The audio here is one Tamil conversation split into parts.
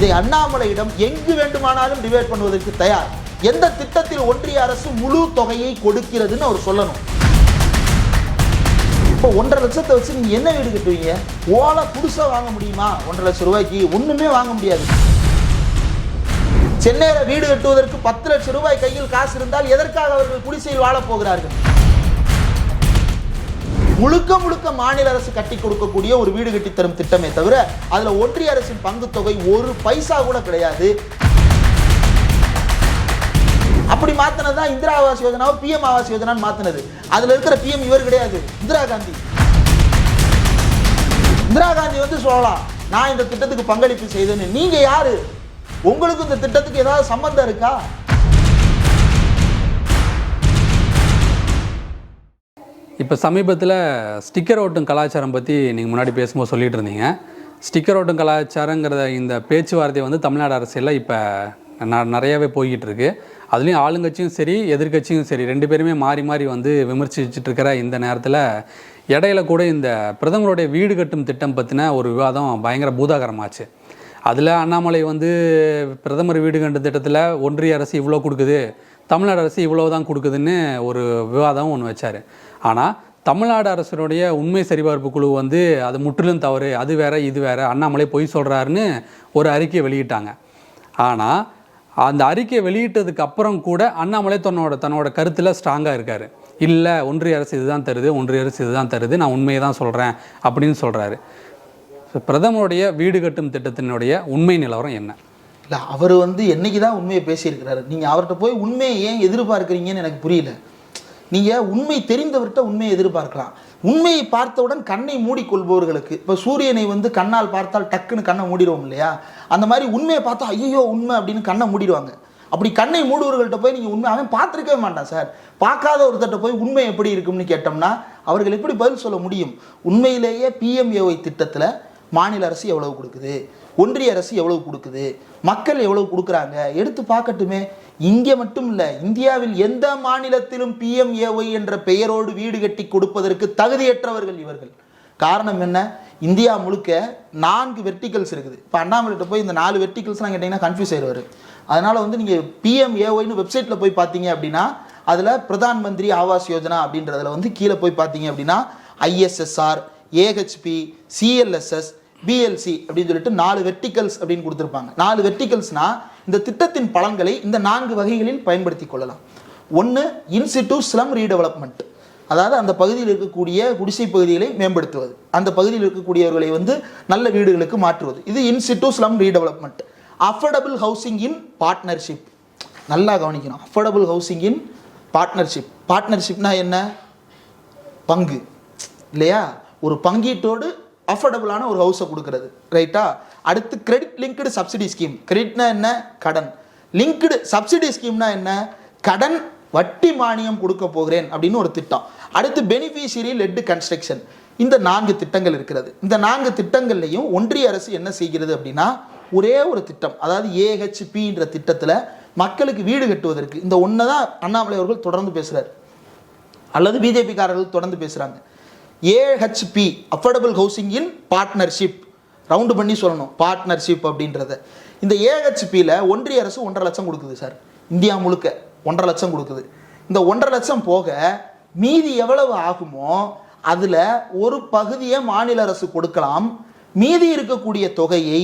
இதை அண்ணாமலையிடம் எங்கு வேண்டுமானாலும் டிபேட் பண்ணுவதற்கு தயார். எந்த திட்டத்தில் ஒன்றிய அரசு முழு தொகையை கொடுக்கிறதுன்னு அவர் சொல்லணும். இப்போ ஒன்றரை லட்சத்தை வச்சு நீங்க என்ன வீடு கட்டுவீங்க? ஓலை புதுசா வாங்க முடியுமா? ஒன்றரை லட்சம் ரூபாய்க்கு ஒண்ணுமே வாங்க முடியாது. சென்னையில வீடு கட்டுவதற்கு பத்து லட்சம் ரூபாய் கையில் காசு இருந்தால் எதற்காக அவர்கள் குடிசையில் வாழப் போகிறார்கள்? முழுக்க முழுக்க மாநில அரசு கட்டி கொடுக்கக்கூடிய ஒரு வீடு கட்டி தரும் திட்டமே தவிர அதுல ஒன்றிய அரசின் பங்கு தொகை ஒரு பைசா கூட கிடையாது. அப்படி மாத்தினது தான் இந்திரா ஆவாஸ் யோஜனாவை பிஎம் ஆவாஸ் யோஜனான்னு மாத்தினது. அதுல இருக்கிற பிஎம் இவர் கிடையாது இந்திரா காந்தி. இந்திரா காந்தி வந்து சொல்லலாம் நான் இந்த திட்டத்துக்கு பங்களிப்பு செய்தேன்னு. நீங்க யாரு? உங்களுக்கு இந்த திட்டத்துக்கு ஏதாவது சம்பந்தம் இருக்கா? இப்போ சமீபத்தில் ஸ்டிக்கர் ஓட்டும் கலாச்சாரம் பற்றி நீங்கள் முன்னாடி பேசும்போது சொல்லிட்டு இருந்தீங்க. ஸ்டிக்கர் ஓட்டும் கலாச்சாரங்கிற இந்த பேச்சுவார்த்தை வந்து தமிழ்நாடு அரசியலில் இப்போ ந நிறையாவே போய்கிட்டு இருக்கு. அதுலேயும் ஆளுங்கட்சியும் சரி எதிர்க்கட்சியும் சரி ரெண்டு பேருமே மாறி மாறி வந்து விமர்சிச்சுட்டு இருக்கிற இந்த நேரத்தில் இடையில கூட இந்த பிரதமருடைய வீடு கட்டும் திட்டம் பற்றின ஒரு விவாதம் பயங்கர பூதாகரமாச்சு. அதில் அண்ணாமலை வந்து பிரதமர் வீடு கட்டும் திட்டத்தில் ஒன்றிய அரசு இவ்வளோ கொடுக்குது தமிழ்நாடு அரசு இவ்வளோ தான் கொடுக்குதுன்னு ஒரு விவாதம் ஒன்று வச்சார். ஆனால் தமிழ்நாடு அரசினுடைய உண்மை சரிபார்ப்பு குழு வந்து அது முற்றிலும் தவறு அது வேற இது வேற அண்ணாமலை பொய் சொல்கிறாருன்னு ஒரு அறிக்கையை வெளியிட்டாங்க. ஆனால் அந்த அறிக்கையை வெளியிட்டதுக்கு அப்புறம் கூட அண்ணாமலை தன்னோட தன்னோட கருத்தில் ஸ்ட்ராங்காக இருக்கார். இல்லை ஒன்றிய அரசு இதுதான் தருது ஒன்றிய அரசு இதுதான் தருது நான் உண்மையை தான் சொல்கிறேன் அப்படின்னு சொல்கிறாரு பிரதமருடைய வீடு கட்டும் திட்டத்தினுடைய உண்மை நிலவரம் என்ன? இல்லை அவர் வந்து என்னைக்கு தான் உண்மையை பேசியிருக்கிறாரு? நீங்கள் அவர்கிட்ட போய் உண்மையை ஏன் எதிர்பார்க்குறீங்கன்னு எனக்கு புரியல. நீங்கள் உண்மை தெரிந்தவர்கிட்ட உண்மையை எதிர்பார்க்கலாம். உண்மையை பார்த்தவுடன் கண்ணை மூடிக்கொள்பவர்களுக்கு இப்போ சூரியனை வந்து கண்ணால் பார்த்தால் டக்குன்னு கண்ணை மூடிடுவோம் இல்லையா? அந்த மாதிரி உண்மையை பார்த்தா ஐயோ உண்மை அப்படின்னு கண்ணை மூடிடுவாங்க. அப்படி கண்ணை மூடுவர்கள்ட்ட போய் நீங்கள் உண்மை அவன் பார்த்துருக்கவே மாட்டான் சார். பார்க்காத ஒருத்தட்ட போய் உண்மை எப்படி இருக்கும்னு கேட்டோம்னா அவர்கள் எப்படி பதில் சொல்ல முடியும்? உண்மையிலேயே பிஎம்ஏஒய் திட்டத்தில் மாநில அரசு எவ்வளவு கொடுக்குது? ஒன்றிய அரசு எவ்வளவு கொடுக்குது? மக்கள் எவ்வளவு கொடுக்குறாங்க? எடுத்து பார்க்கட்டுமே. இங்கே மட்டும் இல்லை இந்தியாவில் எந்த மாநிலத்திலும் பிஎம்ஏஒய் என்ற பெயரோடு வீடு கட்டி கொடுப்பதற்கு தகுதியற்றவர்கள் இவர்கள். காரணம் என்ன? இந்தியா முழுக்க நான்கு வெர்டிகல்ஸ் இருக்குது. இப்போ அண்ணாமலைகிட்ட போய் இந்த நாலு வெர்டிகல்ஸ்லாம் கேட்டிங்கன்னா கன்ஃபியூஸ் ஆயிடுவார் அதனால் வந்து நீங்கள் பிஎம்ஏஒய்னு வெப்சைட்டில் போய் பார்த்தீங்க அப்படின்னா அதில் பிரதான் மந்திரி ஆவாஸ் யோஜனா அப்படின்றதுல வந்து கீழே போய் பார்த்தீங்க அப்படின்னா ஐஎஸ்எஸ்ஆர் ஏஹெச்பி சிஎல்எஸ்எஸ் பிஎல்சி அப்படின்னு சொல்லிட்டு நாலு வெர்டிகல்ஸ் அப்படின்னு கொடுத்துருப்பாங்க. நாலு வெர்டிகல்ஸ்னா இந்த திட்டத்தின் பலன்களை இந்த நான்கு வகைகளில் பயன்படுத்தி கொள்ளலாம். ஒன்று இன்சிட்டு ஸ்லம் ரீடெவலப்மெண்ட் அதாவது அந்த பகுதியில் இருக்கக்கூடிய குடிசை பகுதிகளை மேம்படுத்துவது. அந்த பகுதியில் இருக்கக்கூடியவர்களை வந்து நல்ல வீடுகளுக்கு மாற்றுவது. இது in situ slum redevelopment affordable housing in partnership நல்லா கவனிக்கணும். அஃபோர்டபுள் ஹவுசிங் இன் பார்ட்னர்ஷிப் பார்ட்னர்ஷிப்னா என்ன? பங்கு. இல்லையா? ஒரு பங்கீட்டோடு அஃபோர்டபுளான ஒரு ஹவுஸை கொடுக்குறது ரைட்டா அடுத்து கிரெடிட் லிங்க்டு சப்சிடி ஸ்கீம் கிரெடிட்னா என்ன? கடன். லிங்க்டு சப்சிடி ஸ்கீம்னா என்ன? கடன் வட்டி மானியம் கொடுக்க போகிறேன் அப்படின்னு ஒரு திட்டம். அடுத்து பெனிஃபிஷியரி லெட் கன்ஸ்ட்ரக்ஷன் இந்த நான்கு திட்டங்கள் இருக்கிறது. இந்த நான்கு திட்டங்கள்லையும் ஒன்றிய அரசு என்ன செய்கிறது அப்படின்னா ஒரே ஒரு திட்டம். அதாவது ஏஹெச்பின்ற திட்டத்தில் மக்களுக்கு வீடு கட்டுவதற்கு. இந்த ஒன்றை தான் அண்ணாமலை அவர்கள் தொடர்ந்து பேசுகிறார் அல்லது பிஜேபிக்காரர்கள் தொடர்ந்து பேசுகிறாங்க AHP affordable housing in partnership round பண்ணி சொல்லணும் பார்ட்னர்ஷிப் அப்படின்றத. இந்த ஏஹெச்பியில் ஒன்றிய அரசு ஒன்றரை லட்சம் கொடுக்குது சார் இந்தியா முழுக்க ஒன்றரை லட்சம் கொடுக்குது. இந்த ஒன்றரை லட்சம் போக மீதி எவ்வளவு ஆகுமோ அதில் ஒரு பகுதியை மாநில அரசு கொடுக்கலாம். மீதி இருக்கக்கூடிய தொகையை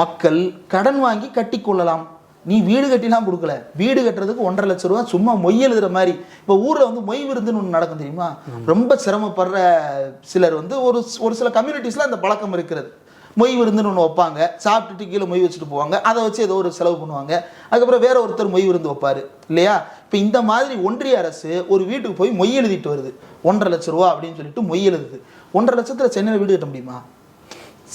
மக்கள் கடன் வாங்கி கட்டிக்கொள்ளலாம் நீ வீடு கட்டிலாம் கொடுக்கல. வீடு கட்டுறதுக்கு ஒன்றரை லட்சம் ரூபா சும்மா மொய் எழுதுற மாதிரி. இப்போ ஊரில் வந்து மொய் விருந்துன்னு ஒன்று நடக்கும் தெரியுமா? ரொம்ப சிரமப்படுற சிலர் வந்து ஒரு ஒரு சில கம்யூனிட்டிஸில் அந்த பழக்கம் இருக்கிறது. மொய் விருந்துன்னு ஒன்று வைப்பாங்க. சாப்பிட்டுட்டு கீழே மொய் வச்சுட்டு போவாங்க. அதை வச்சு ஏதோ ஒரு செலவு பண்ணுவாங்க. அதுக்கப்புறம் வேற ஒருத்தர் மொய் விருந்து வைப்பார். இல்லையா? இப்போ இந்த மாதிரி ஒன்றிய அரசு ஒரு வீட்டுக்கு போய் மொய் எழுதிட்டு வருது. ஒன்றரை லட்ச ரூபா அப்படின்னு சொல்லிட்டு மொய் எழுதுது. ஒன்றரை லட்சத்தில் சென்னையில் வீடு கட்ட முடியுமா?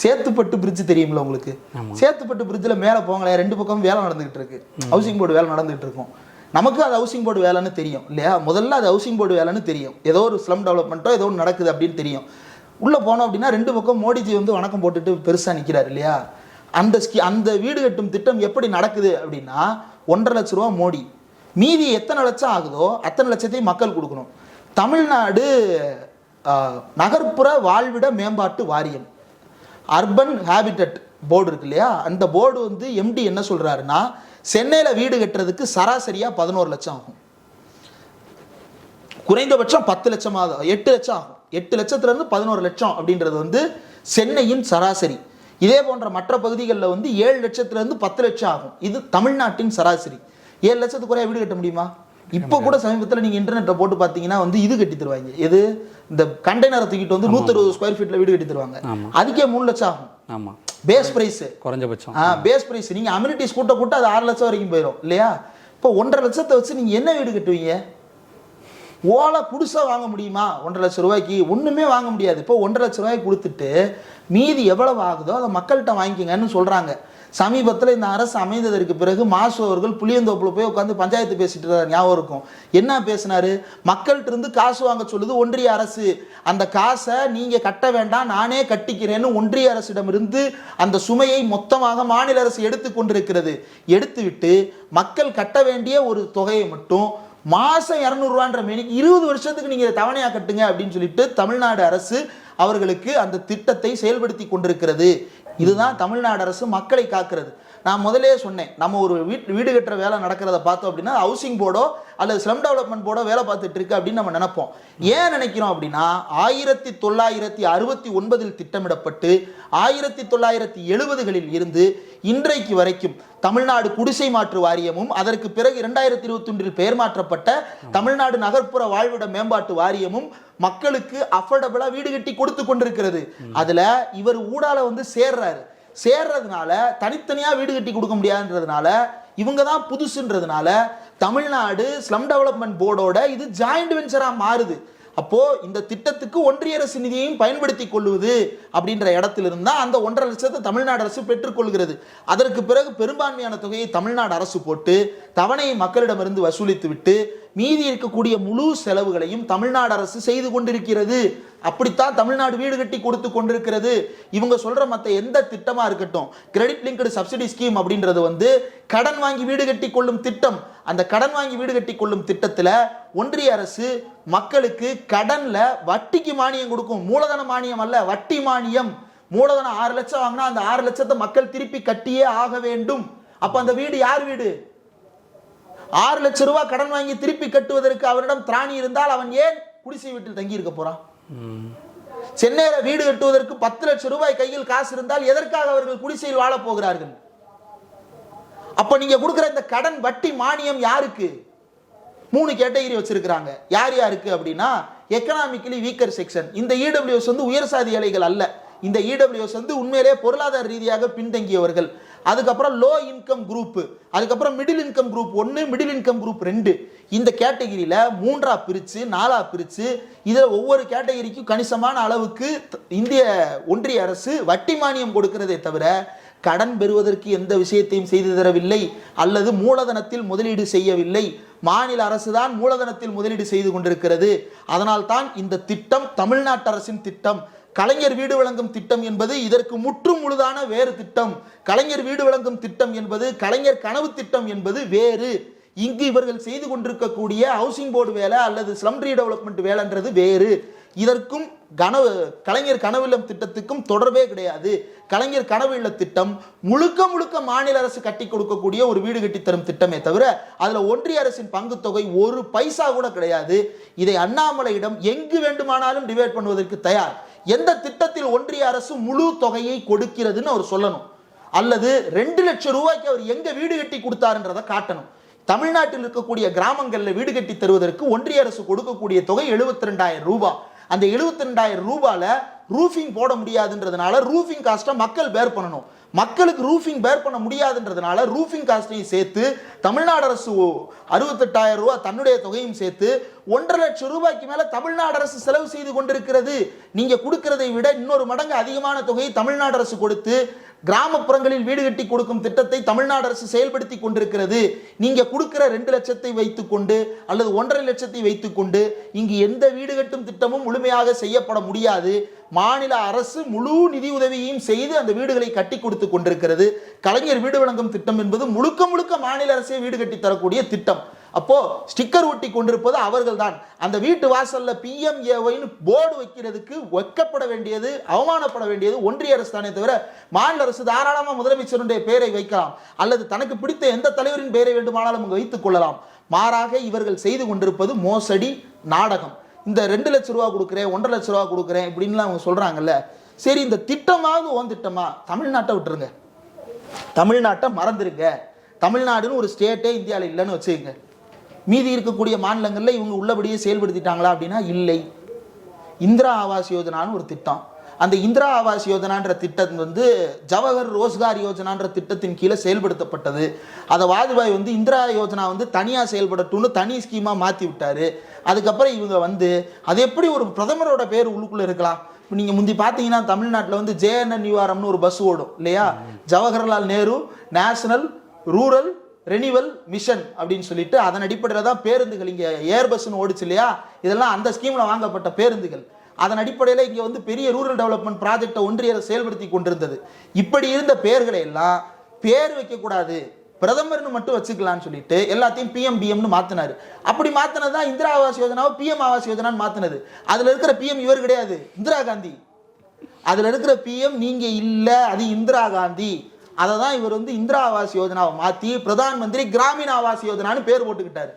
சேத்துப்பட்டு பிரிட்ஜ் தெரியுமில்ல உங்களுக்கு? சேத்துப்பட்டு பிரிட்ஜில் மேலே போங்களேன் ரெண்டு பக்கம் வேலை நடந்துகிட்டு இருக்கு. ஹவுசிங் போர்டு வேலை நடந்துகிட்டு இருக்கும். நமக்கு அது ஹவுசிங் போர்டு வேலைன்னு தெரியும் இல்லையா? முதல்ல அது ஹவுசிங் போர்டு வேலைன்னு தெரியும். ஏதோ ஒரு ஸ்லம் டெவலப்மெண்ட்டோ ஏதோ ஒன்று நடக்குது அப்படின்னு தெரியும். உள்ளே போனோம் அப்படின்னா ரெண்டு பக்கம் மோடிஜி வந்து வணக்கம் போட்டுட்டு பெருசாக நிற்கிறார் இல்லையா? அந்த ஸ்கி அந்த வீடு கட்டும் திட்டம் எப்படி நடக்குது அப்படின்னா ஒன்றரை லட்ச ரூபா மோடி. மீதி எத்தனை லட்சம் ஆகுதோ அத்தனை லட்சத்தையும் மக்கள் கொடுக்கணும். தமிழ்நாடு நகர்ப்புற வாழ்விட மேம்பாட்டு வாரியம். அர்பன் ஹேபிட்டட் போர்டு இருக்கு இல்லையா? அந்த போர்டு வந்து எம்டி என்ன சொல்கிறாருன்னா சென்னையில் வீடு கட்டுறதுக்கு சராசரியாக பதினோரு லட்சம் ஆகும். குறைந்தபட்சம் பத்து லட்சமாக எட்டு லட்சம் ஆகும். எட்டு லட்சத்துலேருந்து பதினோரு லட்சம் அப்படின்றது வந்து சென்னையின் சராசரி. இதே போன்ற மற்ற பகுதிகளில் வந்து ஏழு லட்சத்துலேருந்து பத்து லட்சம் ஆகும். இது தமிழ்நாட்டின் சராசரி. ஏழு லட்சத்துக்கு வீடு கட்ட முடியுமா? இப்போ கூட சமீபத்தில் நீங்க இன்டர்நெட்ல போட்டு பார்த்தீங்கன்னா வந்து இது கட்டி தருவாங்க. எது? இந்த கண்டெய்னரை தூக்கிட்டு வந்து நூத்தறுபது ஸ்கொயர் ஃபீட்ல வீடு கட்டி தருவாங்க. அதுக்கே மூணு லட்சம் ஆகும். ஆமாம் பேஸ் பிரைஸ் குறைஞ்சபட்சம். ஆ பேஸ் பிரைஸ் நீங்க அம்யூனிட்டிஸ் கூட்ட கூட்ட அது ஆறு லட்சம் வரைக்கும் போயிடும் இல்லையா? இப்போ ஒன்றரை லட்சத்தை வச்சு நீங்க என்ன வீடு கட்டுவீங்க? ஓலை குடிசை வாங்க முடியுமா? ஒன்றரை லட்சம் ரூபாய்க்கு. ஒண்ணுமே வாங்க முடியாது. இப்போ ஒன்றரை லட்சம் ரூபாய்க்கு கொடுத்துட்டு மீதி எவ்வளவு ஆகுதோ அதை மக்கள்கிட்ட வாங்கிக்கங்கன்னு சொல்றாங்க. சமீபத்தில் இந்த அரசு அமைந்ததற்கு பிறகு மாசு அவர்கள் புளியந்தோப்பில் போய் உட்காந்து பஞ்சாயத்து பேசிட்டு இருந்தார் ஞாபகம் இருக்கும். என்ன பேசினாரு? மக்கள்கிட்ட இருந்து காசு வாங்க சொல்லுது ஒன்றிய அரசு. அந்த காசை நீங்கள் கட்ட வேண்டாம் நானே கட்டிக்கிறேன்னு ஒன்றிய அரசிடமிருந்து அந்த சுமையை மொத்தமாக மாநில அரசு எடுத்து கொண்டிருக்கிறது. எடுத்துவிட்டு மக்கள் கட்ட வேண்டிய ஒரு தொகையை மட்டும் மாதம் இரநூறுவான்ற மேனிக்கு இருபது வருஷத்துக்கு நீங்கள் இதை கட்டுங்க அப்படின்னு சொல்லிட்டு தமிழ்நாடு அரசு அவர்களுக்கு அந்த திட்டத்தை செயல்படுத்தி கொண்டிருக்கிறது. இதுதான் தமிழ்நாடு அரசு மக்களை காக்கிறது. நான் முதலே சொன்னேன் நம்ம ஒரு வீட் வீடு கட்டுற வேலை நடக்கிறத பார்த்தோம் அப்படின்னா ஹவுசிங் போர்டோ அல்லது ஸ்லம் டெவலப்மெண்ட் போர்டோ வேலை பார்த்துட்டு இருக்கு அப்படின்னு நம்ம நினைப்போம். ஏன் நினைக்கிறோம் அப்படின்னா ஆயிரத்தி தொள்ளாயிரத்தி அறுபத்தி ஒன்பதில் திட்டமிடப்பட்டு ஆயிரத்தி தொள்ளாயிரத்தி எழுபதுகளில் இருந்து இன்றைக்கு வரைக்கும் தமிழ்நாடு குடிசை மாற்று வாரியமும் அதற்கு பிறகு இரண்டாயிரத்தி இருபத்தி ஒன்றில் பெயர் மாற்றப்பட்ட தமிழ்நாடு நகர்ப்புற வாழ்விட மேம்பாட்டு வாரியமும் மக்களுக்கு அஃபோர்டபுளா வீடு கட்டி கொடுத்து கொண்டிருக்கிறது. அதுல இவர் ஊடால வந்து சேர்றாரு. சேர்றதுனால தனித்தனியாக வீடு கட்டி கொடுக்க முடியாதுன்றதுனால இவங்க தான் புதுசுன்றதுனால தமிழ்நாடு ஸ்லம் டெவலப்மெண்ட் போர்டோட இது ஜாயிண்ட் வெஞ்சராக மாறுது. அப்போது இந்த திட்டத்துக்கு ஒன்றிய அரசு நிதியையும் பயன்படுத்தி கொள்வது அப்படின்ற இடத்திலிருந்து தான் அந்த ஒன்றரை லட்சத்தை தமிழ்நாடு அரசு பெற்றுக்கொள்கிறது அதற்கு பிறகு பெரும்பான்மையான தொகையை தமிழ்நாடு அரசு போட்டு தவணையை மக்களிடமிருந்து வசூலித்து விட்டு மீதி இருக்கக்கூடிய முழு செலவுகளையும் தமிழ்நாடு அரசு செய்து கொண்டிருக்கிறது. அப்படித்தான் தமிழ்நாடு வீடு கட்டி கொடுத்து கொண்டிருக்கிறது. இவங்க சொல்ற மற்ற எந்த திட்டமா இருக்கட்டும் கிரெடிட் லிங்க்டு சப்சிடி ஸ்கீம் அப்படின்றது வந்து கடன் வாங்கி வீடு கட்டி கொள்ளும் திட்டம். அந்த கடன் வாங்கி வீடு கட்டி கொள்ளும் திட்டத்தில் ஒன்றிய அரசு மக்களுக்கு கடன்ல வட்டிக்கு மானியம் கொடுக்கும். மூலதன மானியம் அல்ல வட்டி மானியம். மூலதனம் ஆறு லட்சம் வாங்கினா அந்த ஆறு லட்சத்தை மக்கள் திருப்பி கட்டியே ஆக வேண்டும். அப்ப அந்த வீடு யார் வீடு? ஆறு லட்சம் ரூபாய் கடன் வாங்கி திருப்பி கட்டுவதற்கு அவரிடம் திராணி இருந்தால் அவன் ஏன் குடிசை வீட்டில் தங்கி இருக்க போறான் வீடு கட்டுவதற்கு பத்து லட்சம் ரூபாய் கையில் காசு இருந்தால் எதற்காக அவர்கள் குடிசையில் வாழப் போகிறார்கள்? அப்ப நீங்க கொடுக்குற இந்த கடன் வட்டி மானியம் யாருக்கு? மூணு கேட்டகிரி வச்சிருக்கிறாங்க. யார் யாருக்கு அப்படின்னா எக்கனாமிக்கலி வீக்கர் செக்ஷன் இந்த இடபிள்யூஎஸ் வந்து உயர் சாதி ஏழைகள் அல்ல. இந்த இடபிள்யூஎஸ் வந்து உண்மையிலே பொருளாதார ரீதியாக பின்தங்கியவர்கள். அதுக்கப்புறம் லோ இன்கம் குரூப் அதுக்கப்புறம் மிடில் இன்கம் குரூப் ஒன்று மிடில் இன்கம் குரூப் ரெண்டு. இந்த கேட்டகிரியில் மூன்றா பிரிச்சு நாலா பிரிச்சு இதில் ஒவ்வொரு கேட்டகிரிக்கும் கணிசமான அளவுக்கு த- இந்திய ஒன்றிய அரசு வட்டி மானியம் கொடுக்கிறதே தவிர கடன் பெறுவதற்கு எந்த விஷயத்தையும் செய்து தரவில்லை அல்லது மூலதனத்தில் முதலீடு செய்யவில்லை. மாநில அரசு தான் மூலதனத்தில் முதலீடு செய்து கொண்டிருக்கிறது. அதனால் தான் இந்த திட்டம் தமிழ்நாட்டு அரசின் திட்டம். கலைஞர் வீடு வழங்கும் திட்டம் என்பது இதற்கு முற்றும் முழுதான வேறு திட்டம். கலைஞர் வீடு வழங்கும் திட்டம் என்பது கலைஞர் கனவு திட்டம் என்பது வேறு. இங்கு இவர்கள் செய்து கொண்டிருக்கக்கூடிய ஹவுசிங் போர்டு வேலை அல்லது ஸ்லம் ரீடெவலப்மெண்ட் வேலைன்றது வேறு. இதற்கும் கனவு கலைஞர் கனவு இல்லம் திட்டத்துக்கும் தொடர்பே கிடையாது. கலைஞர் கனவு இல்ல திட்டம் முழுக்க முழுக்க மாநில அரசு கட்டி கொடுக்கக்கூடிய ஒரு வீடு கட்டி தரும் திட்டமே தவிர அதில் ஒன்றிய அரசின் பங்கு தொகை ஒரு பைசா கூட கிடையாது. இதை அண்ணாமலையிடம் எங்கு வேண்டுமானாலும் டிவைட் பண்ணுவதற்கு தயார். எந்த திட்டத்தில் ஒன்றிய அரசு முழு தொகையை கொடுக்கிறதுன்னு அவர் சொல்லணும். அல்லது ரெண்டு லட்சம் ரூபாய்க்கு அவர் எங்க வீடு கட்டி கொடுத்தாருன்றதை காட்டணும். தமிழ்நாட்டில் இருக்கக்கூடிய கிராமங்களில் வீடு கட்டி தருவதற்கு ஒன்றிய அரசு கொடுக்கக்கூடிய தொகை எழுபத்தி ரெண்டாயிரம் ரூபாய் அந்த எழுபத்தி ரெண்டாயிரம் ரூபாயில ரூஃபிங் போட முடியாதுன்றதுனால ரூஃபிங் காஸ்ட்டை மக்கள் பேர் பண்ணணும். மக்களுக்கு ரூஃபிங் பேர் பண்ண முடியாதுன்றதுனால ரூஃபிங் காஸ்ட்டையும் சேர்த்து தமிழ்நாடு அரசு அறுபத்தெட்டாயிரம் ரூபா தன்னுடைய தொகையும் சேர்த்து ஒன்றரை லட்சம் ரூபாய்க்கு மேலே தமிழ்நாடு அரசு செலவு செய்து கொண்டிருக்கிறது. நீங்கள் கொடுக்கறதை விட இன்னொரு மடங்கு அதிகமான தொகையை தமிழ்நாடு அரசு கொடுத்து கிராமப்புறங்களில் வீடு கட்டி கொடுக்கும் திட்டத்தை தமிழ்நாடு அரசு செயல்படுத்தி கொண்டிருக்கிறது. நீங்க கொடுக்கிற ரெண்டு லட்சத்தை வைத்துக்கொண்டு அல்லது ஒன்றரை லட்சத்தை வைத்துக்கொண்டு இங்கு எந்த வீடு கட்டும் திட்டமும் முழுமையாக செய்யப்பட முடியாது. மாநில அரசு முழு நிதி உதவியையும் செய்து அந்த வீடுகளை கட்டி கொடுத்து கொண்டிருக்கிறது. கலைஞர் வீடு வழங்கும் திட்டம் என்பது முழுக்க முழுக்க மாநில அரசே வீடு கட்டி தரக்கூடிய திட்டம். அப்போ ஸ்டிக்கர் ஒட்டி கொண்டிருப்பது அவர்கள் தான் அந்த வீட்டு வாசல்ல பிஎம்ஏஒய்னு போர்டு வைக்கிறதுக்கு வைக்கப்பட வேண்டியது அவமானப்பட வேண்டியது ஒன்றிய அரசு தானே தவிர மாநில அரசு தாராளமாக முதலமைச்சருடைய பெயரை வைக்கலாம். அல்லது தனக்கு பிடித்த எந்த தலைவரின் பெயரை வேண்டுமானாலும் அங்கு வைத்துக் கொள்ளலாம். மாறாக இவர்கள் செய்து கொண்டிருப்பது மோசடி நாடகம். இந்த ரெண்டு லட்ச ரூபா கொடுக்குறேன் ஒன்றரை லட்ச ரூபா கொடுக்குறேன் இப்படின்லாம் அவங்க சொல்கிறாங்கல்ல சரி இந்த திட்டமாவது ஓன் திட்டமா? தமிழ்நாட்டை விட்டுருங்க. தமிழ்நாட்டை மறந்துருங்க. தமிழ்நாடுன்னு ஒரு ஸ்டேட்டே இந்தியாவில் இல்லைன்னு வச்சுக்கோங்க. மீதி இருக்கக்கூடிய மாநிலங்களில் இவங்க உள்ளபடியே செயல்படுத்திட்டாங்களா அப்படின்னா இல்லை. இந்திரா ஆவாஸ் யோஜனான்னு ஒரு திட்டம். அந்த இந்திரா ஆவாஸ் யோஜனான்ற திட்டம் வந்து ஜவஹர் ரோஸ்கார் யோஜனான்ற திட்டத்தின் கீழே செயல்படுத்தப்பட்டது. அதை வாஜ்பாய் வந்து இந்திரா யோஜனா வந்து தனியாக செயல்படட்டும்னு தனி ஸ்கீமாக மாற்றி விட்டாரு. அதுக்கப்புறம் இவங்க வந்து அது எப்படி ஒரு பிரதமரோட பேர் உள்ளுக்குள்ளே இருக்கலாம்? இப்போ நீங்கள் முந்தி பார்த்தீங்கன்னா தமிழ்நாட்டில் வந்து ஜேஎன்என் யூஆர்எம்னு ஒரு பஸ் ஓடும் இல்லையா? Jawaharlal Nehru national rural renewal mission அப்படின்னு சொல்லிட்டு அதன் அடிப்படையில் தான் பேருந்துகள் இங்கே ஏர்பஸ்ன்னு ஓடிச்சு இல்லையா? இதெல்லாம் அந்த ஸ்கீமில் வாங்கப்பட்ட பேருந்துகள். அதன் அடிப்படையில் இங்கே வந்து பெரிய ரூரல் டெவலப்மெண்ட் ப்ராஜெக்டை ஒன்றிய செயல்படுத்தி கொண்டிருந்தது. இப்படி இருந்த பெயர்களை எல்லாம் பேர் வைக்கக்கூடாது பிரதமர்னு மட்டும் வச்சுக்கலாம்னு சொல்லிட்டு எல்லாத்தையும் பிஎம் பிஎம்னு மாத்தினாரு. அப்படி மாத்தினது தான் இந்திரா ஆவாஸ் யோஜனாவை பிஎம் ஆவாஸ் யோஜனான்னு மாத்தினது. அதில் இருக்கிற பிஎம் இவர் கிடையாது. இந்திரா காந்தி. அதில் இருக்கிற பிஎம் நீங்கள் இல்லை. அது இந்திரா காந்தி. அதை தான் இவர் வந்து இந்திரா ஆவாஸ் யோஜனாவை மாற்றி பிரதான் மந்திரி கிராமீண ஆவாஸ் யோஜனான்னு பேர் போட்டுக்கிட்டார்.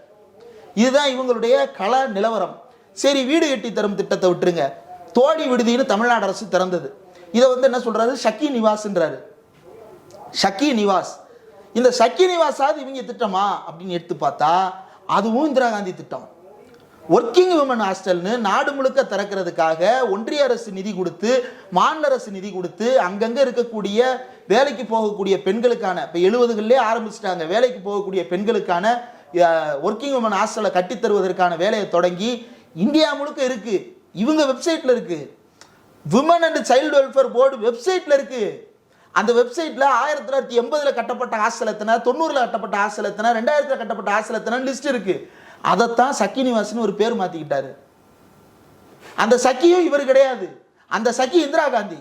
இதுதான் இவங்களுடைய கள நிலவரம். சரி வீடு கட்டி தரும் திட்டத்தை விட்டுருங்க. தோழி விடுதின்னு தமிழ்நாடு அரசு திறந்தது. இதை வந்து என்ன சொல்றாரு? ஷக்கி நிவாஸ்ன்றாரு. ஷக்கி நிவாஸ். இந்த சக்கி நிவாஸாவது இவங்க திட்டமா? அப்படின்னு எடுத்து பார்த்தா அதுவும் இந்திரா காந்தி திட்டம். ஒர்க்கிங் விமன் ஹாஸ்டல்னு நாடு முழுக்க திறக்கிறதுக்காக ஒன்றிய அரசு நிதி கொடுத்து மாநில அரசு நிதி கொடுத்து அங்கங்கே இருக்கக்கூடிய வேலைக்கு போகக்கூடிய பெண்களுக்கான இப்போ எழுபதுகள்லேயே ஆரம்பிச்சிட்டாங்க. வேலைக்கு போகக்கூடிய பெண்களுக்கான ஒர்க்கிங் விமன் ஹாஸ்டலை கட்டித் தருவதற்கான வேலையை தொடங்கி இந்தியா முழுக்க இருக்கு. இவங்க வெப்சைட்ல இருக்கு. Women and child welfare board வெப்சைட்ல இருக்கு. அந்த வெப்சைட்ல ஆயிரத்தி தொள்ளாயிரத்தி எண்பதுல கட்டப்பட்ட ஹாஸ்டல் எத்தனை? தொண்ணூறுல கட்டப்பட்ட ஹாஸ்டல் எத்தனை? ரெண்டாயிரத்துல கட்டப்பட்ட ஹாஸ்டல் எத்தனை லிஸ்ட் இருக்கு. அதைத்தான் சக்கி நிவாஸ்னு ஒரு பேர் மாத்திக்கிட்டாரு. அந்த சக்கியும் இவர் கிடையாது. அந்த சக்கி இந்திரா காந்தி.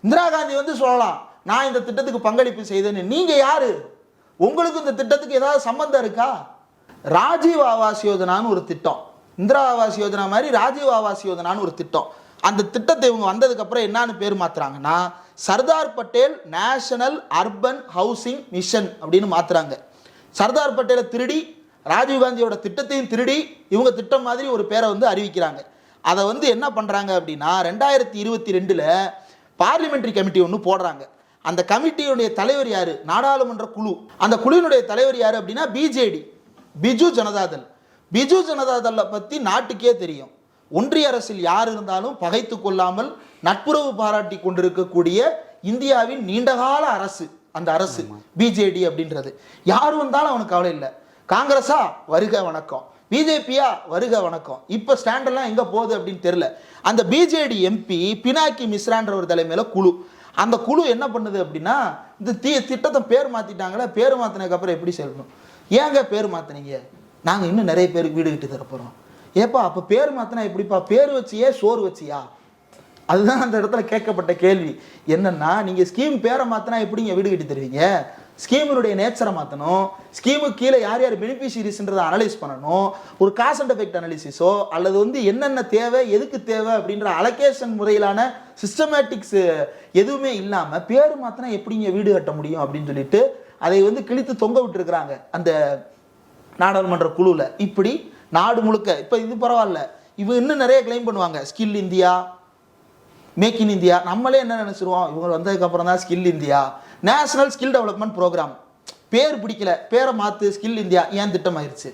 இந்திரா காந்தி வந்து சொல்லலாம் நான் இந்த திட்டத்துக்கு பங்களிப்பு செய்தேன்னு. நீங்க யாரு? உங்களுக்கு இந்த திட்டத்துக்கு ஏதாவது சம்பந்தம் இருக்கா? ராஜீவ் ஆவாஸ் யோஜனான்னு ஒரு திட்டம். இந்திரா ஆவாஸ் யோஜனா மாதிரி ராஜீவ் ஆவாஸ் யோஜனான்னு ஒரு திட்டம். அந்த திட்டத்தை இவங்க வந்ததுக்கு அப்புறம் என்னன்னு பேர் மாத்துறாங்கன்னா Sardar Patel national urban housing mission அப்படின்னு மாத்துறாங்க. சர்தார் பட்டேலை திருடி ராஜீவ்காந்தியோட திட்டத்தையும் திருடி இவங்க திட்டம் மாதிரி ஒரு பேரை வந்து அறிவிக்கிறாங்க. அதை வந்து என்ன பண்ணுறாங்க அப்படின்னா ரெண்டாயிரத்தி இருபத்தி ரெண்டில் பார்லிமெண்ட்ரி கமிட்டி ஒன்று போடுறாங்க. அந்த கமிட்டியுடைய தலைவர் யார்? நாடாளுமன்ற குழு. அந்த குழுவினுடைய தலைவர் யார் அப்படின்னா பிஜேடி பிஜு ஜனதாதள். பிஜு ஜனதாதளை பற்றி நாட்டுக்கே தெரியும். ஒன்றிய அரசில் யார் இருந்தாலும் பகைத்து கொள்ளாமல் நட்புறவு பாராட்டி கொண்டிருக்கக்கூடிய இந்தியாவின் நீண்டகால அரசு அந்த அரசு பிஜேடி அப்படின்றது. யார் வந்தாலும் அவனுக்கு கவலை இல்லை. காங்கிரஸா? வருக வணக்கம். பிஜேபியா? வருக வணக்கம். இப்போ ஸ்டாண்டெல்லாம் எங்கே போகுது அப்படின்னு தெரியல. அந்த பிஜேடி எம்பி பினாக்கி மிஸ்ரான்ற ஒரு குழு. அந்த குழு என்ன பண்ணுது அப்படின்னா இந்த தீ திட்டத்தை பேர் மாற்றிட்டாங்களே பேர் மாற்றினதுக்கப்புறம் எப்படி செல்லணும் ஏங்க பேர் மாற்றினீங்க நாங்கள் இன்னும் நிறைய பேருக்கு வீடு கட்டி தரப்போகிறோம் ஏப்பா அப்போ பேர் மாற்றினா எப்படிப்பா? பேர் வச்சியே சோறு வச்சியா? அதுதான் அந்த இடத்துல கேட்கப்பட்ட கேள்வி. என்னென்னா நீங்கள் ஸ்கீம் பேரை மாற்றினா எப்படிங்க வீடு கட்டி தருவீங்க? ஸ்கீமினுடைய நேச்சரை மாற்றணும் ஸ்கீமுக்கு கீழே யார் யார் பெனிஃபிஷியரிஸ்ன்றதை அனலைஸ் பண்ணணும். ஒரு காஸ் அண்ட் எஃபெக்ட் அனாலிசிஸோ அல்லது வந்து என்னென்ன தேவை எதுக்கு தேவை அப்படின்ற அலகேஷன் முறையிலான சிஸ்டமேட்டிக்ஸ் எதுவுமே இல்லாமல் பேர் மாத்தினா எப்படிங்க வீடு கட்ட முடியும் அப்படின்னு சொல்லிட்டு அதை வந்து கிழித்து தொங்க விட்டுருக்குறாங்க அந்த நாடாளுமன்ற குழுவில் இப்படி நாடு முழுக்க இப்போ இது பரவாயில்ல. இவங்க இன்னும் நிறைய கிளைம் பண்ணுவாங்க. Skill India make in India நம்மளே என்ன நினச்சிருவோம்? இவங்க வந்ததுக்கப்புறம் தான் skill India national skill development programme பேர் பிடிக்கல. பேரை மாற்று ஸ்கில் இந்தியா ஏன் திட்டமாயிருச்சு?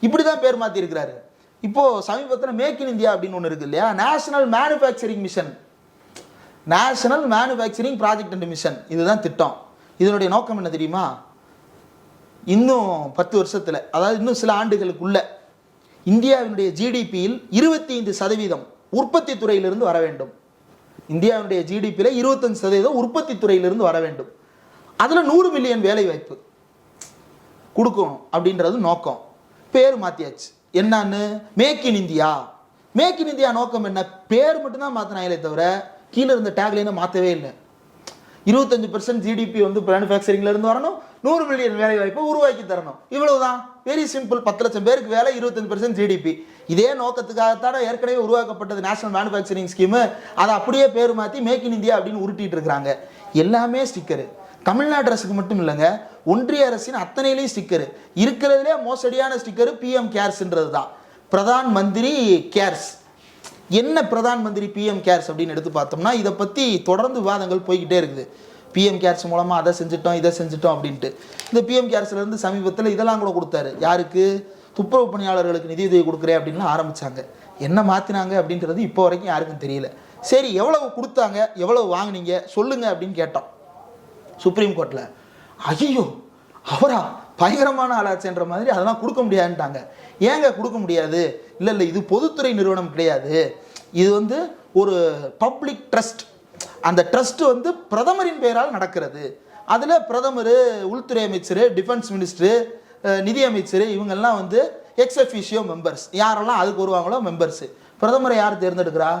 இப்படி தான் பேர் மாற்றி இருக்கிறாரு சமீபத்தில் மேக் இன் இந்தியா அப்படின்னு ஒன்று இருக்கு இல்லையா? National manufacturing mission national manufacturing project and mission இதுதான் திட்டம். இதனுடைய நோக்கம் என்ன தெரியுமா? இன்னும் பத்து வருஷத்தில் அதாவது இன்னும் சில ஆண்டுகளுக்குள்ள இந்தியாவினுடைய ஜிடிபியில் இருபத்தி ஐந்து சதவீதம் உற்பத்தி துறையிலிருந்து வர வேண்டும். இந்தியாவினுடைய ஜிடிபியில் இருபத்தஞ்சு சதவீதம் உற்பத்தி துறையிலிருந்து வர வேண்டும். அதில் நூறு மில்லியன் வேலை வாய்ப்பு கொடுக்கணும் அப்படின்றது நோக்கம். பேர் மாற்றியாச்சு என்னன்னு? Make in India make in India நோக்கம் என்ன? பேர் மட்டும்தான் மாற்றினாங்களே தவிர கீழே இருந்த டேக்லைனை மாற்றவே இல்லை. இருபத்தஞ்சு பர்சன்ட் ஜிடிபி வந்து மேனுஃபேக்சரிங்லேருந்து வரணும். நூறு மில்லியன் வேலை வாய்ப்பை உருவாக்கி தரணும். இவ்வளவுதான். வெரி சிம்பிள் பத்து லட்சம் பேருக்கு வேலை இருபத்தஞ்சு பர்சன்ட் ஜிடிபி இதே நோக்கத்துக்காகத்தானே ஏற்கனவே உருவாக்கப்பட்டது நேஷனல் மேனுஃபேக்சரிங் ஸ்கீமு அதை அப்படியே பேர் மாற்றி மேக் இன் இந்தியா அப்படின்னு உருட்டிட்டு இருக்கிறாங்க. எல்லாமே ஸ்டிக்கரு தமிழ்நாடு அரசுக்கு மட்டும் இல்லைங்க. ஒன்றிய அரசின் அத்தனையிலையும் ஸ்டிக்கரு இருக்கிறதுலே மோசடியான ஸ்டிக்கரு பிஎம் கேர்ஸ்ன்றது தான் பிரதான் மந்திரி கேர்ஸ் என்ன பிரதான் மந்திரி பிஎம் கேர்ஸ் அப்படின்னு எடுத்து பார்த்தோம்னா இதை பற்றி தொடர்ந்து விவாதங்கள் போய்கிட்டே இருக்குது. பிஎம் கேர்ஸ் மூலமாக அதை செஞ்சுட்டோம் இதை செஞ்சுட்டோம் அப்படின்ட்டு. இந்த பிஎம் கேர்ஸ்லேருந்து சமீபத்தில் இதெல்லாம் கூட கொடுத்தாரு. யாருக்கு? துப்புரவு பணியாளர்களுக்கு நிதியுதவி கொடுக்குறேன் அப்படின்லாம் ஆரம்பிச்சாங்க. என்ன மாற்றினாங்க அப்படின்றது இப்போ வரைக்கும் யாருக்கும் தெரியல. சரி எவ்வளவு கொடுத்தாங்க? எவ்வளவு வாங்குனீங்க? சொல்லுங்க அப்படின்னு கேட்டோம். சுப்ரீம் கோர்ட்டில் ஐயோ அவரா? பயங்கரமான ஆளாச்சுன்ற மாதிரி அதெல்லாம் கொடுக்க முடியாதுன்ட்டாங்க. ஏங்க கொடுக்க முடியாது? இல்லை இல்லை இது பொதுத்துறை நிறுவனம் கிடையாது. இது வந்து ஒரு பப்ளிக் ட்ரஸ்ட் அந்த ட்ரஸ்ட் வந்து பிரதமரின் பெயரால் நடக்கிறது. அதில் பிரதமர் உள்துறை அமைச்சர் டிஃபென்ஸ் மினிஸ்டரு நிதியமைச்சர் இவங்கெல்லாம் வந்து எக்ஸ்எஃபிஷியோ மெம்பர்ஸ் யாரெல்லாம் அதுக்கு வருவாங்களோ மெம்பர்ஸு பிரதமரை யார் தேர்ந்தெடுக்கிறா?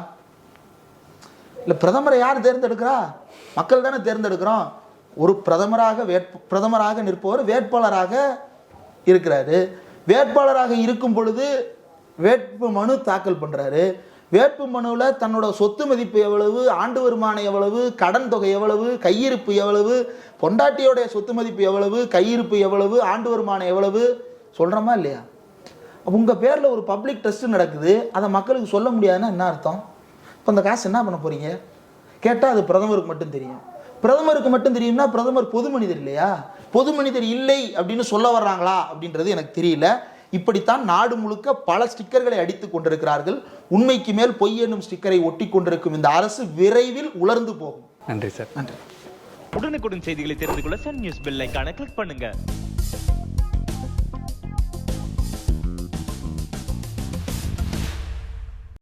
இல்லை பிரதமரை யார் தேர்ந்தெடுக்கிறா? மக்கள் தானே தேர்ந்தெடுக்கிறோம். ஒரு பிரதமராக வேட்பு பிரதமராக நிற்பவர் வேட்பாளராக இருக்கிறாரு. வேட்பாளராக இருக்கும் பொழுது வேட்பு மனு தாக்கல் பண்ணுறாரு வேட்பு மனுவில் தன்னோட சொத்து மதிப்பு எவ்வளவு ஆண்டு வருமானம் எவ்வளவு கடன் தொகை எவ்வளவு கையிருப்பு எவ்வளவு பொண்டாட்டியோடைய சொத்து மதிப்பு எவ்வளவு கையிருப்பு எவ்வளவு ஆண்டு வருமானம் எவ்வளவு சொல்கிறோமா இல்லையா? அப்போ உங்கள் பேரில் ஒரு பப்ளிக் ட்ரஸ்ட் நடக்குது அதை மக்களுக்கு சொல்ல முடியாதுன்னா என்ன அர்த்தம்? இப்போ அந்த காசு என்ன பண்ண போகிறீங்க கேட்டால் அது பிரதமருக்கு மட்டும் தெரியும். பிரதமருக்கு மட்டும் தெரியும்னா பிரதமர் பொது மனிதர் இல்லையா? பொது மனிதர் இல்லை அப்படின்னு சொல்ல வர்றாங்களா அப்படின்றது எனக்கு தெரியல. இப்படித்தான் நாடு முழுக்க பல ஸ்டிக்கர்களை அடித்து கொண்டிருக்கிறார்கள். உண்மைக்கு மேல் பொய் என்னும் ஸ்டிக்கரை ஒட்டி கொண்டிருக்கும் இந்த அரசு விரைவில் உலர்ந்து போகும். நன்றி சார். நன்றி. உடனுக்குடன் செய்திகளை தெரிந்து கொள்ள சன் நியூஸ் பெல் ஐகானை கிளிக் பண்ணுங்க.